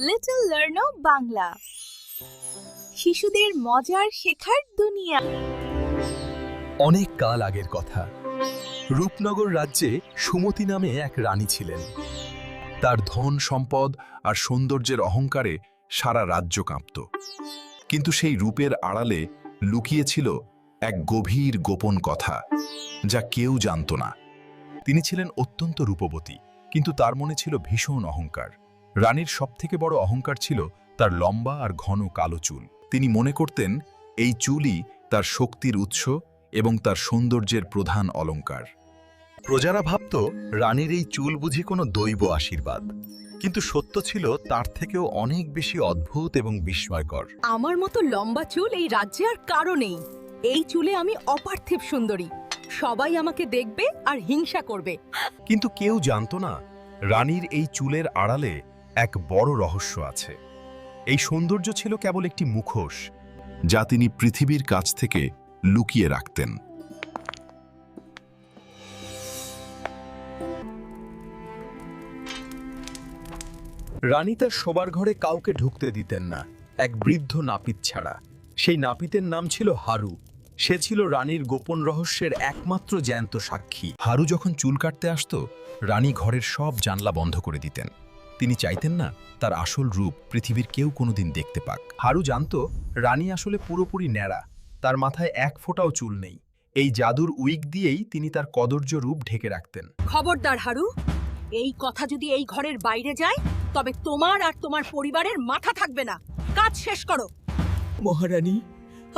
Little লার্নো Bangla. শিশুদের মজার শেখার দুনিয়া। অনেক কাল আগের কথা। রূপনগর রাজ্যে সুমতি নামে এক রানী ছিলেন। তার ধন সম্পদ আর সৌন্দর্যের অহংকারে সারা রাজ্য কাঁপত। কিন্তু সেই রূপের আড়ালে লুকিয়েছিল এক গভীর গোপন কথা, যা কেউ জানত না। তিনি ছিলেন অত্যন্ত রূপবতী, কিন্তু তার মনে ছিল ভীষণ অহংকার। রানীর সবথেকে বড় অহংকার ছিল তার লম্বা আর ঘন কালো চুল। তিনি মনে করতেন এই চুলই তার শক্তির উৎস এবং তার সৌন্দর্যের প্রধান অলংকার। প্রজারা ভাবত রানীর এই চুল বুঝি কোনো দৈব আশীর্বাদ। কিন্তু সত্য ছিল তার থেকেও অনেক বেশি অদ্ভুত এবং বিস্ময়কর। আমার মতো লম্বা চুল এই রাজ্যে আর কারও নেই। এই চুলে আমি অপার্থিব সুন্দরী। সবাই আমাকে দেখবে আর হিংসা করবে। কিন্তু কেউ জানত না রানীর এই চুলের আড়ালে এক বড় রহস্য আছে। এই সৌন্দর্য ছিল কেবল একটি মুখোশ, যা তিনি পৃথিবীর কাছ থেকে লুকিয়ে রাখতেন। রানী তার শোবার ঘরে কাউকে ঢুকতে দিতেন না, এক বৃদ্ধ নাপিত ছাড়া। সেই নাপিতের নাম ছিল হারু। সে ছিল রানীর গোপন রহস্যের একমাত্র জ্যান্ত সাক্ষী। হারু যখন চুল কাটতে আসতো, রানী ঘরের সব জানলা বন্ধ করে দিতেন। তিনি চাইতেন না তার আসল রূপ পৃথিবীর কেউ কোনোদিন দেখতে পাক। হারু জানতো রানী আসলে পুরোপুরি ন্যাড়া তার মাথায় এক ফোঁটাও চুল নেই। এই জাদুর উইক দিয়েই তিনি তার কদর্য রূপ ঢেকে রাখতেন। খবরদার হারু এই কথা যদি এই ঘরের বাইরে যায় তবে তোমার আর তোমার পরিবারের মাথা থাকবে না। কাজ শেষ করো। মহারানী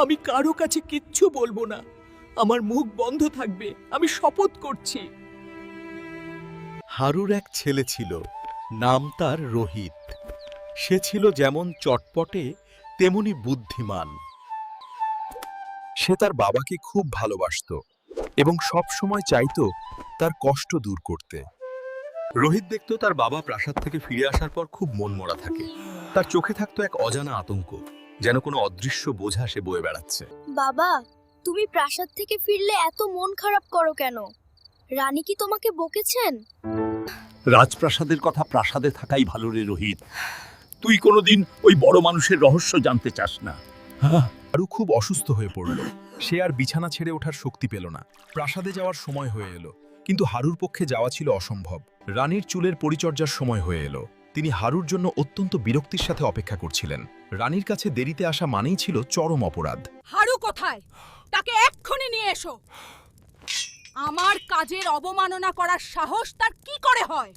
আমি কারও কাছে কিচ্ছু বলব না। আমার মুখ বন্ধ থাকবে আমি শপথ করছি। হারুর এক ছেলে ছিল নাম তার রোহিত। সে ছিল যেমন চটপটে, তেমনি বুদ্ধিমান। সে তার বাবাকে খুব ভালোবাসত এবং সব সময় চাইতো তার কষ্ট দূর করতে। রোহিত দেখত তার বাবা প্রাসাদ থেকে ফিরে আসার পর খুব মনমরা থাকে। তার চোখে থাকতো এক অজানা আতঙ্ক, যেন কোনো অদৃশ্য বোঝা সে বয়ে বেড়াচ্ছে। বাবা, তুমি প্রাসাদ থেকে ফিরলে এত মন খারাপ করো কেন? রানী কি তোমাকে বকেছেন? রাজপ্রাসাদের কথা প্রাসাদে থাকাই ভালো রে রোহিত। তুই কোনোদিন ওই বড় মানুষের রহস্য জানতে চাস না। আরু খুব অসুস্থ হয়ে পড়ল। সে আর বিছানা ছেড়ে ওঠার শক্তি পেল না। প্রাসাদে যাওয়ার সময় হয়ে এলো। কিন্তু হারুর পক্ষে যাওয়া ছিল অসম্ভব। রানীর চুলের পরিচর্যার সময় হয়ে এলো। তিনি হারুর জন্য অত্যন্ত বিরক্তির সাথে অপেক্ষা করছিলেন। রানীর কাছে দেরিতে আসা মানেই ছিল চরম অপরাধ। হারু কোথায়? তাকে এক্ষুনি নিয়ে এসো। আমার কাজের অবমাননা করার সাহস তার কি করে হয়?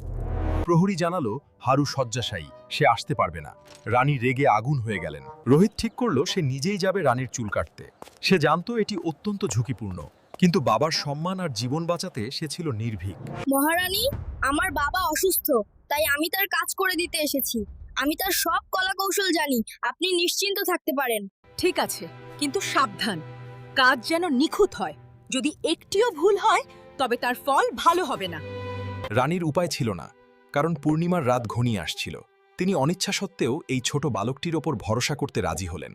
প্রহরী জানালো হারু শয্যাশায়ী সে আসতে পারবে না। রানী রেগে আগুন হয়ে গেলেন। রোহিত ঠিক করল সে নিজেই যাবে রানীর চুল কাটতে। সে জানতো এটি অত্যন্ত ঝুঁকিপূর্ণ কিন্তু বাবার সম্মান আর জীবন বাঁচাতে সে ছিল নির্ভীক। মহারানী আমার বাবা অসুস্থ তাই আমি তার কাজ করে দিতে এসেছি। আমি তার সব কলা কৌশল জানি আপনি নিশ্চিন্ত থাকতে পারেন। ঠিক আছে কিন্তু সাবধান। কাজ যেন নিখুঁত হয়। যদি একটিও ভুল হয়, তবে তার ফল ভালো হবে না। রানীর উপায় ছিল না, কারণ পূর্ণিমার রাত ঘনিয়ে আসছিল। তিনি অনিচ্ছা সত্ত্বেও এই ছোট বালকটির ওপর ভরসা করতে রাজি হলেন।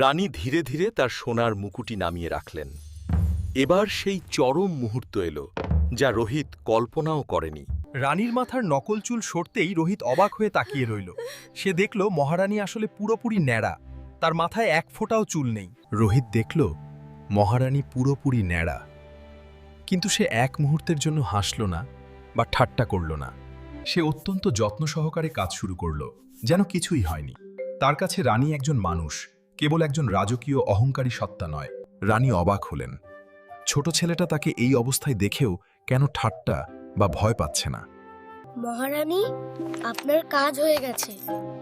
রানী ধীরে ধীরে তার সোনার মুকুটি নামিয়ে রাখলেন। এবার সেই চরম মুহূর্ত এলো, যা রোহিত কল্পনাও করেনি। রানীর মাথার নকল চুল সরতেই রোহিত অবাক হয়ে তাকিয়ে রইল। সে দেখল মহারানী আসলে পুরোপুরি ন্যাড়া। তার মাথায় এক ফোঁটাও চুল নেই। রোহিত দেখল মহারানী পুরোপুরি ন্যাড়া। কিন্তু সে এক মুহূর্তের জন্য হাসল না বা ঠাট্টা করল না। সে অত্যন্ত যত্ন সহকারে কাজ শুরু করল, যেন কিছুই হয়নি। তার কাছে রানী একজন মানুষ, কেবল একজন রাজকীয় অহংকারী সত্তা নয়। রানী অবাক হলেন। ছোট ছেলেটা তাকে এই অবস্থায় দেখেও কেন ঠাট্টা বা ভয় পাচ্ছে না। মহারানী আপনার কাজ হয়ে গেছে।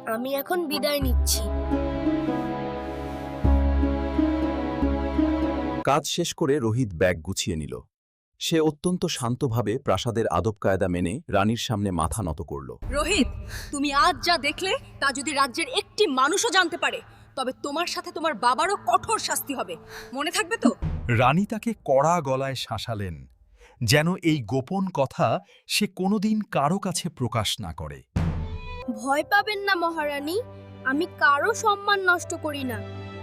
আমি এখন বিদায় নিচ্ছি। কাজ শেষ করে রোহিত ব্যাগ গুছিয়ে নিল। সে অত্যন্ত শান্তভাবে প্রাসাদের আদব কায়দা মেনে রানীর সামনে মাথা নত করল। রোহিত তুমি আজ যা দেখলে তা যদি রাজ্যের একটি মানুষও জানতে পারে তবে তোমার সাথে তোমার বাবারও কঠোর শাস্তি হবে। মনে থাকবে তো? রানী তাকে কড়া গলায় শাসালেন। যেন এই গোপন কথা সে কোনোদিন কারও কাছে প্রকাশ না করে। ভয় পাবেন না মহারানী আমি কারও সম্মান নষ্ট করি না।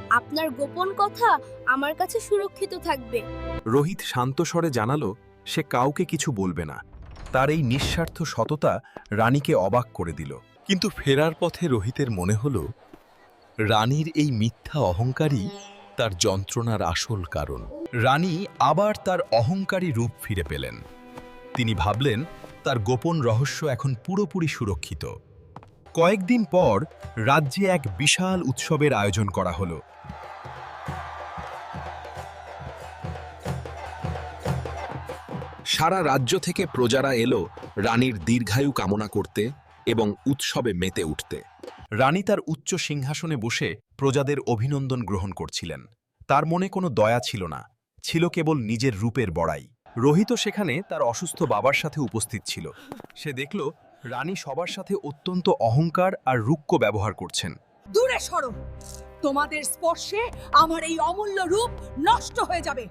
আপনার গোপন কথা আমার কাছে সুরক্ষিত থাকবে। রোহিত শান্ত স্বরে জানালো সে কাউকে কিছু বলবে না। তার এই নিঃস্বার্থ সততা রানীকে অবাক করে দিল। কিন্তু ফেরার পথে রোহিতের মনে হল রানীর এই মিথ্যা অহংকারই তার যন্ত্রণার আসল কারণ। রানী আবার তার অহংকারী রূপ ফিরে পেলেন। তিনি ভাবলেন, তার গোপন রহস্য এখন পুরোপুরি সুরক্ষিত। কয়েকদিন পর রাজ্যে এক বিশাল উৎসবের আয়োজন করা হলো। সারা রাজ্য থেকে প্রজারা এলো রানীর দীর্ঘায়ু কামনা করতে এবং উৎসবে মেতে উঠতে। রানী তার উচ্চ সিংহাসনে বসে প্রজাদের অভিনন্দন গ্রহণ করছিলেন। তার মনে কোনো দয়া ছিল না ছিল কেবল নিজের রূপের বড়াই। রোহিত সেখানে তার অসুস্থ বাবার সাথে উপস্থিত ছিল। সে দেখল রানী সবার সাথে অত্যন্ত অহংকার আর রুক্ষ ব্যবহার করছেন। দূরে সরো। তোমাদের স্পর্শে আমার এই অমূল্য রূপ নষ্ট হয়ে যাবে।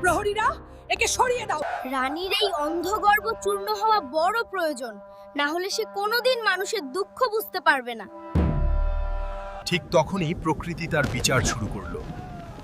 প্রহরীরা একে সরিয়ে দাও। রানীর এই অন্ধগর্ভ চূর্ণ হওয়া বড় প্রয়োজন। না হলে সে কোনোদিন মানুষের দুঃখ বুঝতে পারবে না। ঠিক তখনই প্রকৃতি তার বিচার শুরু করল।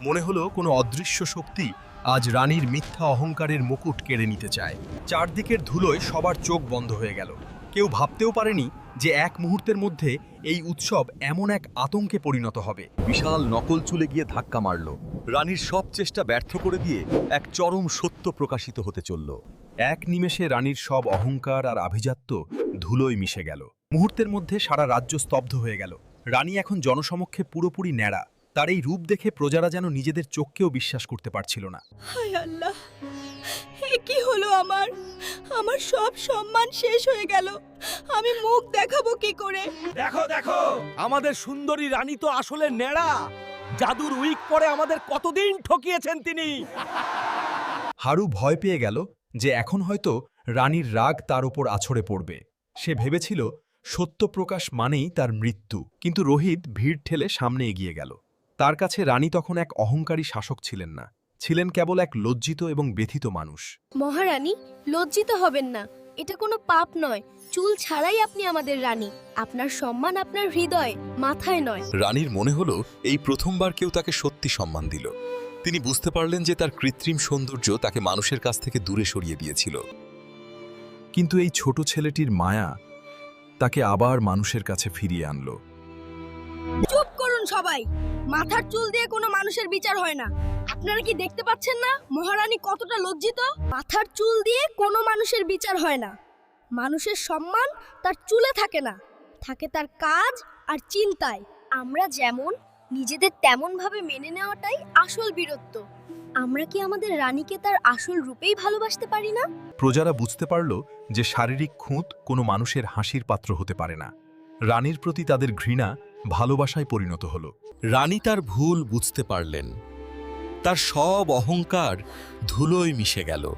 মনে হলো কোনো অদৃশ্য শক্তি আজ রানীর মিথ্যা অহংকারের মুকুট কেড়ে নিতে চায়। চারদিকের ধুলোয় সবার চোখ বন্ধ হয়ে গেল। কেউ ভাবতেও পারেনি যে এক মুহূর্তের মধ্যে এই উৎসব এমন এক আতঙ্কে পরিণত হবে। বিশাল নকল চুলে গিয়ে ধাক্কা মারল। রানীর সব চেষ্টা ব্যর্থ করে দিয়ে এক চরম সত্য প্রকাশিত হতে চলল। এক নিমেষে রানীর সব অহংকার আর আভিজাত্য ধুলোয় মিশে গেল। মুহূর্তের মধ্যে সারা রাজ্য স্তব্ধ হয়ে গেল। রানী এখন জনসমক্ষে পুরোপুরি ন্যাড়া। তার এই রূপ দেখে প্রজারা যেন নিজেদের চোখকেও বিশ্বাস করতে পারছিল না। হায় আল্লাহ এ কি হলো আমার? আমার সব সম্মান শেষ হয়ে গেল। আমি মুখ দেখাবো কি করে? দেখো দেখো! আমাদের সুন্দরী রানী তো আসলে নেড়া জাদুর উইক পরে আমাদের কতদিন ঠকিয়েছেন তিনি? হারু ভয় পেয়ে গেল যে এখন হয়তো রানীর রাগ তার ওপর আছড়ে পড়বে। সে ভেবেছিল সত্যপ্রকাশ মানেই তার মৃত্যু কিন্তু রোহিত ভিড় ঠেলে সামনে এগিয়ে গেল। তার কাছে রানী তখন এক অহংকারী শাসক ছিলেন না ছিলেন কেবল এক লজ্জিত এবং ব্যথিত মানুষ। মহারানী লজ্জিত হবেন না এটা কোনো পাপ নয় চুল ছাড়াই আপনি আমাদের রানী আপনার সম্মান আপনার হৃদয় মাথায় নয়। রানীর মনে হলো এই প্রথমবার কেউ তাকে সত্যি সম্মান দিল। তিনি বুঝতে পারলেন যে তার কৃত্রিম সৌন্দর্য তাকে মানুষের কাছ থেকে দূরে সরিয়ে দিয়েছিল। কিন্তু এই ছোট ছেলেটির মায়া তাকে আবার মানুষের কাছে ফিরিয়ে আনলো। চুপ করুন সবাই। মাথার চুল দিয়ে কোনো মানুষের বিচার হয় না। আপনারা কি দেখতে পাচ্ছেন না মহারানী কতটা লজ্জিত? মাথার চুল দিয়ে কোনো মানুষের বিচার হয় না। মানুষের সম্মান তার চুলে থাকে না। থাকে তার কাজ আর চিন্তায়। আমরা যেমন নিজেদের তেমন ভাবে মেনে নেওয়াটাই আসল বীরত্ব। আমরা কি আমাদের রানীকে তার আসল রূপেই ভালোবাসতে পারি না? প্রজারা বুঝতে পারল যে শারীরিক খুঁত কোনো মানুষের হাসির পাত্র হতে পারে না। রানীর প্রতি তাদের ঘৃণা ভালোবাসায় পরিণত হল। রানী তার ভুল বুঝতে পারলেন। তার সব অহংকার ধুলোয় মিশে গেল।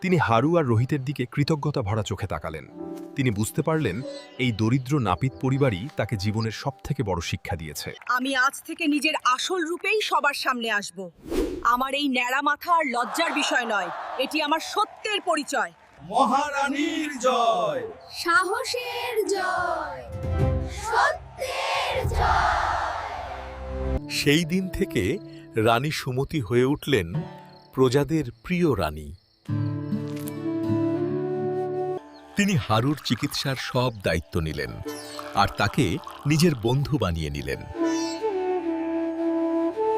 তিনি হারু আর রোহিতের দিকে কৃতজ্ঞতা ভরা চোখে তাকালেন। তিনি বুঝতে পারলেন এই দরিদ্র নাপিত পরিবারই তাকে জীবনের সবথেকে বড় শিক্ষা দিয়েছে। আমি আজ থেকে নিজের আসল রূপেই সবার সামনে আসব। আমার এই ন্যাড়া মাথা আর লজ্জার বিষয় নয় এটি আমার সত্যের পরিচয়। মহারানীর জয়। সাহসের জয় সত্যের জয়। সেই দিন থেকে রানী সুমতি হয়ে উঠলেন প্রজাদের প্রিয় রানী। তিনি হারুর চিকিৎসার সব দায়িত্ব নিলেন আর তাকে নিজের বন্ধু বানিয়ে নিলেন।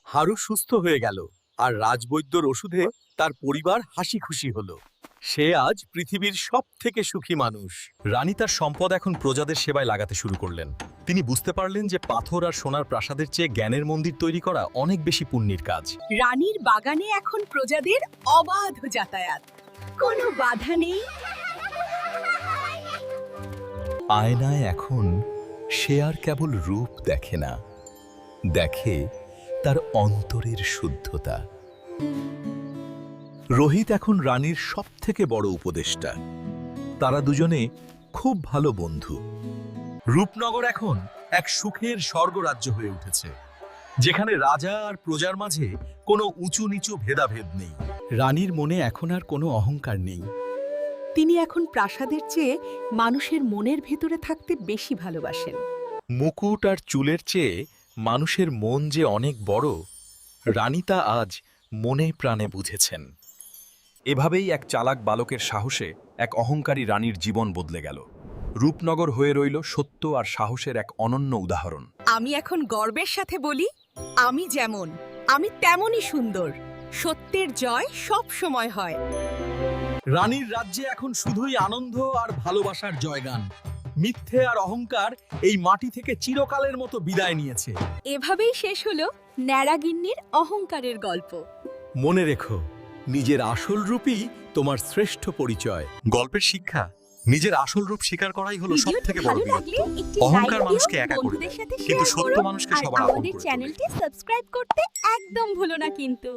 হারু সুস্থ হয়ে গেল আর রাজবৈদ্যর ওষুধে তার পরিবার হাসি খুশি হলো। সে আজ পৃথিবীর সব থেকে সুখী মানুষ। রানী তার সম্পদ এখন প্রজাদের সেবায় লাগাতে শুরু করলেন। তিনি বুঝতে পারলেন যে পাথর আর সোনার প্রাসাদের চেয়ে জ্ঞানের মন্দির তৈরি করা অনেক বেশি পুণ্যের কাজ। রানীর বাগানে এখন প্রজাদের অবাধ যাতায়াত। কোনো বাধা নেই। আয়নায় এখন সে আর কেবল রূপ দেখে না, দেখে তার অন্তরের শুদ্ধতা। রোহিত এখন রানীর সবথেকে বড় উপদেষ্টা। তারা দুজনে খুব ভালো বন্ধু। রূপনগর এখন এক সুখের স্বর্গরাজ্য হয়ে উঠেছে, যেখানে রাজা আর প্রজার মাঝে কোনো উঁচু নিচু ভেদাভেদ নেই। রানীর মনে এখন আর কোনো অহংকার নেই। তিনি এখন প্রাসাদের চেয়ে মানুষের মনের ভেতরে থাকতে বেশি ভালোবাসেন। মুকুট আর চুলের চেয়ে মানুষের মন যে অনেক বড় রানিতা আজ মনে প্রাণে বুঝেছেন। এভাবেই এক চালাক বালকের সাহসে এক অহংকারী রানীর জীবন বদলে গেল। রূপনগর হয়ে রইল সত্য আর সাহসের এক অনন্য উদাহরণ। আমি এখন গর্বের সাথে বলি আমি যেমন আমি তেমনই সুন্দর। সত্যের জয় সব সময় হয়। রানীর রাজ্যে এখন শুধুই আনন্দ আর ভালোবাসার জয়গান। মিথ্যে আর অহংকার এই মাটি থেকে চিরকালের মতো বিদায় নিয়েছে। এভাবেই শেষ হলো ন্যাড়াগিন্নির অহংকারের গল্প। মনে রেখো নিজের আসল রূপই তোমার শ্রেষ্ঠ পরিচয়। গল্পের শিক্ষা নিজের আসল রূপ স্বীকার করাই হলো সব থেকে বড় অহংকার মানুষকে একা করে কিন্তু সত্য মানুষকে সবার আপন করে চ্যানেলটি সাবস্ক্রাইব করতে একদম ভুলো না কিন্তু।